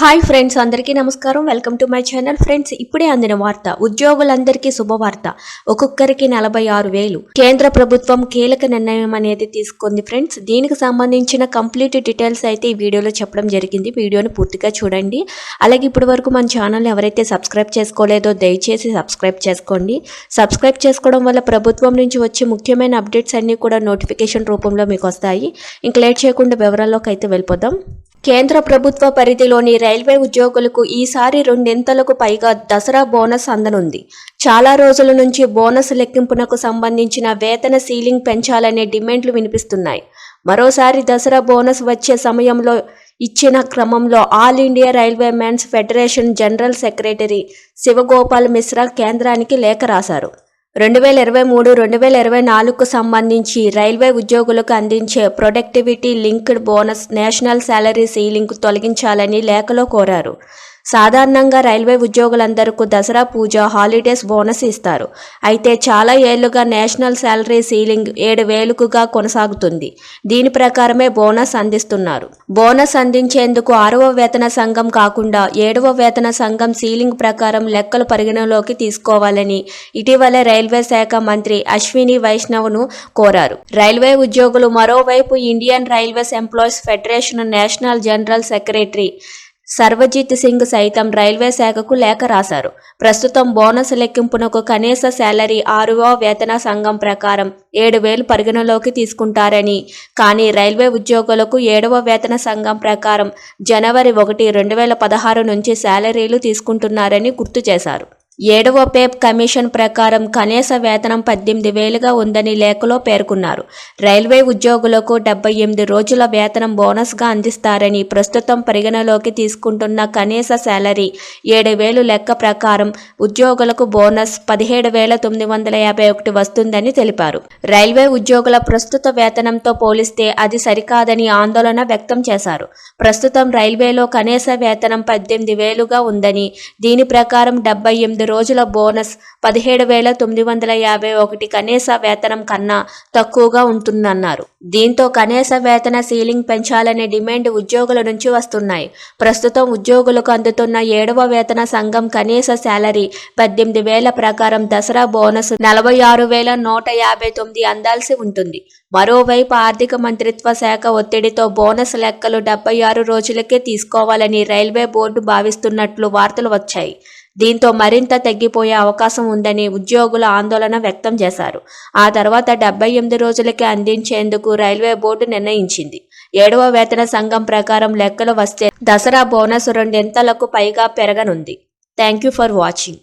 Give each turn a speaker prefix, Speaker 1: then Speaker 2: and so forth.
Speaker 1: Hi friends అందరికీ నమస్కారం. Welcome to my channel. Friends ఇప్పుడే అందిన వార్త ఉద్యోగులందరికీ శుభవార్త. ఒక్కొక్కరికి నలభై ఆరు వేలు. కేంద్ర ప్రభుత్వం కీలక నిర్ణయం అనేది తీసుకుంది ఫ్రెండ్స్. దీనికి సంబంధించిన కంప్లీట్ డీటెయిల్స్ అయితే ఈ వీడియోలో చెప్పడం జరిగింది. వీడియోని పూర్తిగా చూడండి. అలాగే ఇప్పటి వరకు మన ఛానల్ ఎవరైతే సబ్స్క్రైబ్ చేసుకోలేదో దయచేసి సబ్స్క్రైబ్ చేసుకోండి. సబ్స్క్రైబ్ చేసుకోవడం వల్ల ప్రభుత్వం నుంచి వచ్చే ముఖ్యమైన అప్డేట్స్ అన్నీ కూడా నోటిఫికేషన్ రూపంలో మీకు వస్తాయి. ఇంక లేట్ చేయకుండా వివరాల్లోకి అయితే వెళ్ళిపోదాం. కేంద్ర ప్రభుత్వ పరిధిలోని రైల్వే ఉద్యోగులకు ఈసారి రెండింతలకు పైగా దసరా బోనస్ అందనుంది. చాలా రోజుల నుంచి బోనస్ లెక్కింపునకు సంబంధించిన వేతన సీలింగ్ పెంచాలనే డిమాండ్లు వినిపిస్తున్నాయి. మరోసారి దసరా బోనస్ వచ్చే సమయంలో ఇచ్చిన క్రమంలో all India railway men's federation general secretary Shivagopal Mishra కేంద్రానికి లేఖ రాశారు. రెండు వేల ఇరవై మూడు రెండు వేల ఇరవై నాలుగుకు సంబంధించి రైల్వే ఉద్యోగులకు అందించే productivity linked bonus national salary ceiling తొలగించాలని లేఖలో కోరారు. సాధారణంగా రైల్వే ఉద్యోగులందరికీ దసరా పూజ హాలిడేస్ బోనస్ ఇస్తారు. అయితే చాలా ఏళ్ళుగా నేషనల్ శాలరీ సీలింగ్ ఏడు వేలుకుగా కొనసాగుతుంది. దీని ప్రకారమే బోనస్ అందిస్తున్నారు. బోనస్ అందించేందుకు ఆరవ వేతన సంఘం కాకుండా ఏడవ వేతన సంఘం సీలింగ్ ప్రకారం లెక్కలు పరిగణలోకి తీసుకోవాలని ఇటీవలే రైల్వే శాఖ మంత్రి అశ్విని వైష్ణవ్ను కోరారు. రైల్వే ఉద్యోగులు మరోవైపు Indian railways employees federation national general secretary Sarvajit Singh సైతం రైల్వే శాఖకు లేఖ రాశారు. ప్రస్తుతం బోనస్ లెక్కింపునకు కనీస శాలరీ ఆరువ వేతన సంఘం ప్రకారం ఏడు వేలు పరిగణలోకి తీసుకుంటారని కానీ రైల్వే ఉద్యోగులకు ఏడవ వేతన సంఘం ప్రకారం జనవరి ఒకటి రెండు వేల పదహారు నుంచి శాలరీలు తీసుకుంటున్నారని గుర్తు చేశారు. ఏడవ పేప్ కమిషన్ ప్రకారం కనీస వేతనం పద్దెనిమిది వేలుగా ఉందని లేఖలో పేర్కొన్నారు. రైల్వే ఉద్యోగులకు డెబ్బై ఎనిమిది రోజుల వేతనం బోనస్గా అందిస్తారని ప్రస్తుతం పరిగణలోకి తీసుకుంటున్న కనీస శాలరీ ఏడు వేలు లెక్క ప్రకారం ఉద్యోగులకు బోనస్ పదిహేడు వేల తొమ్మిది వందల యాభై ఒకటి వస్తుందని తెలిపారు. రైల్వే ఉద్యోగుల ప్రస్తుత వేతనంతో పోలిస్తే అది సరికాదని ఆందోళన వ్యక్తం చేశారు. ప్రస్తుతం రైల్వేలో కనీస వేతనం పద్దెనిమిది వేలుగా ఉందని దీని ప్రకారం డెబ్బై ఎనిమిది రోజుల బోనస్ పదిహేడు వేల తొమ్మిది వందల యాభై ఒకటి కనీస వేతనం కన్నా తక్కువగా ఉంటుందన్నారు. దీంతో కనీస వేతన సీలింగ్ పెంచాలనే డిమాండ్ ఉద్యోగుల నుంచి వస్తున్నాయి. ప్రస్తుతం ఉద్యోగులకు అందుతున్న ఏడవ వేతన సంఘం కనీస శాలరీ పద్దెనిమిది వేల ప్రకారం దసరా బోనస్ నలభై ఆరు వేల నూట యాభై తొమ్మిది అందాల్సి ఉంటుంది. మరోవైపు ఆర్థిక మంత్రిత్వ శాఖ ఒత్తిడితో బోనస్ లెక్కలు డెబ్బై ఆరు రోజులకే తీసుకోవాలని రైల్వే బోర్డు భావిస్తున్నట్లు వార్తలు వచ్చాయి. దీంతో మరింత తగ్గిపోయే అవకాశం ఉందని ఉద్యోగులు ఆందోళన వ్యక్తం చేశారు. ఆ తర్వాత డెబ్బై ఎనిమిది రోజులకే అందించేందుకు రైల్వే బోర్డు నిర్ణయించింది. ఏడవ వేతన సంఘం ప్రకారం లెక్కలు వస్తే దసరా బోనస్ రెండింతలకు పైగా పెరగనుంది. Thank you for watching.